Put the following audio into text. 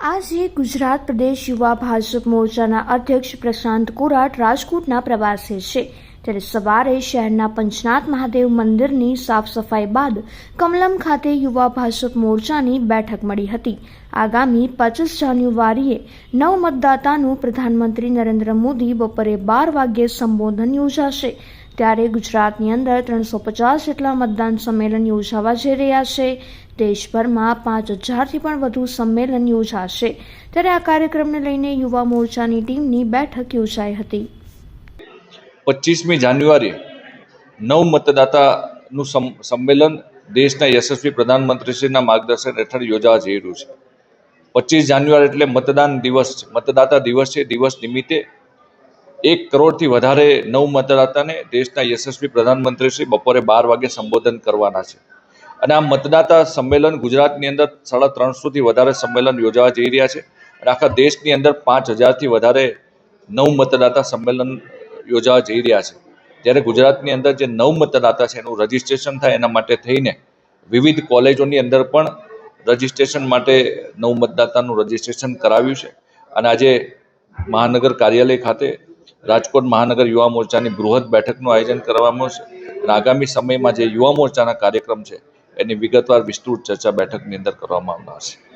આજે ગુજરાત પ્રદેશ યુવા ભાજપ મોરચાના અધ્યક્ષ પ્રશાંત કોરાટ રાજકોટના પ્રવાસે છે. ત્યારે સવારે શહેરના પંચનાથ મહાદેવ મંદિરની સાફ સફાઈ બાદ કમલમ ખાતે યુવા ભાજપ મોરચાની બેઠક મળી હતી. આગામી પચીસ જાન્યુઆરીએ નવ મતદાતાનું પ્રધાનમંત્રી નરેન્દ્ર મોદી બપોરે બાર વાગ્યે સંબોધન યોજાશે. ત્યારે ગુજરાતની અંદર ત્રણસો પચાસ જેટલા મતદાન સંમેલન યોજાવા જઈ રહ્યા છે. દેશભરમાં પાંચ હજારથી પણ વધુ સંમેલન યોજાશે. ત્યારે આ કાર્યક્રમને લઈને યુવા મોરચાની ટીમની બેઠક યોજાઈ હતી. પચીસમી જાન્યુઆરી નવ મતદાતાનું સમ- સંમેલન દેશના યશસ્વી પ્રધાનમંત્રીશ્રીના માર્ગદર્શન હેઠળ યોજાવા જઈ રહ્યું છે. પચીસ જાન્યુઆરી એટલે મતદાન દિવસ મતદાતા દિવસ છે. દિવસ નિમિત્તે એક કરોડથી વધારે નવ મતદાતાને દેશના યશસ્વી પ્રધાનમંત્રીશ્રી બપોરે બાર વાગે સંબોધન કરવાના છે. અને આ મતદાતા સંમેલન ગુજરાતની અંદર સાડા ત્રણસોથી વધારે સંમેલન યોજાવા જઈ રહ્યા છે અને આખા દેશની અંદર પાંચ હજારથી વધારે નવ મતદાતા સંમેલન યોજાવા જઈ રહ્યા છે. જ્યારે ગુજરાતની અંદર જે નવ મતદાતા છે એનું રજિસ્ટ્રેશન થાય એના માટે થઈને વિવિધ કોલેજોની અંદર પણ રજિસ્ટ્રેશન માટે નવ મતદાતાનું રજિસ્ટ્રેશન કરાવ્યું છે. અને આજે મહાનગર કાર્યાલય ખાતે રાજકોટ મહાનગર યુવા મોરચાની બૃહદ બેઠકનું આયોજન કરવામાં છે અને આગામી સમયમાં જે યુવા મોરચાના કાર્યક્રમ છે, એની વિગતવાર વિસ્તૃત ચર્ચા બેઠકની અંદર કરવામાં આવનાર છે.